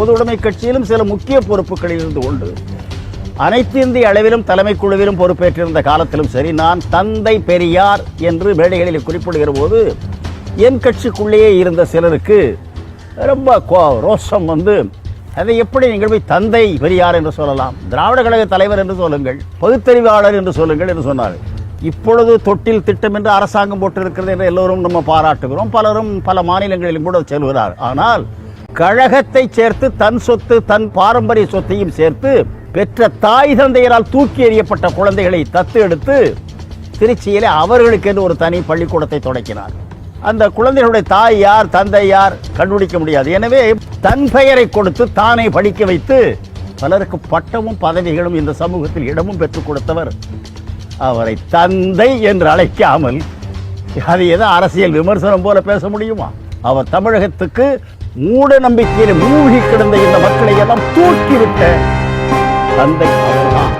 பொது உடைமை கட்சியிலும் சில முக்கிய பொறுப்புகளில் இருந்து கொண்டு அனைத்து இந்திய அளவிலும் தலைமை குழுவிலும் பொறுப்பேற்றிருந்த காலத்திலும் சரி நான் தந்தை பெரியார் என்று மேடைகளில் குறிப்பிடுகிற போது என் கட்சிக்குள்ளேயே இருந்த சிலருக்கு ரொம்ப கோ ரோஷம் வந்து அதை எப்படி நீங்கள் போய் தந்தை பெரியார் என்று சொல்லலாம் திராவிட கழக தலைவர் என்று சொல்லுங்கள் பகுத்தறிவாளர் என்று சொல்லுங்கள் என்று சொன்னார். இப்பொழுது தொட்டில் திட்டம் என்று அரசாங்கம் போட்டிருக்கிறது என்று எல்லோரும் நம்ம பாராட்டுகிறோம். பலரும் பல மாநிலங்களிலும் கூட செல்கிறார். ஆனால் கழகத்தை சேர்த்து தன் சொத்து தன் பாரம்பரிய சொத்தையும் சேர்த்து பெற்ற தாய் தந்தையரால் தூக்கி எறியப்பட்ட குழந்தைகளை தத்து எடுத்து திருச்சியிலே அவர்களுக்கென்று ஒரு தனி பள்ளிக்கூடத்தை தொடக்கினார். அந்த குழந்தைகளுடைய தாய் யார் தந்தை யார் கண்டுபிடிக்க முடியாது. எனவே தன் பெயரை கொடுத்து தானே படிக்க வைத்து பலருக்கு பட்டமும் பதவிகளும் இந்த சமூகத்தில் இடமும் பெற்றுக் கொடுத்தவர் அவரை தந்தை என்று அழைக்காமல் அது ஏதோ அரசியல் விமர்சனம் போல பேச முடியுமா? அவர் தமிழகத்துக்கு மூட நம்பிக்கையில் மூழ்கி கிடந்த இந்த மக்களை எல்லாம் தூக்கிவிட்ட தந்தை அவர்தான்.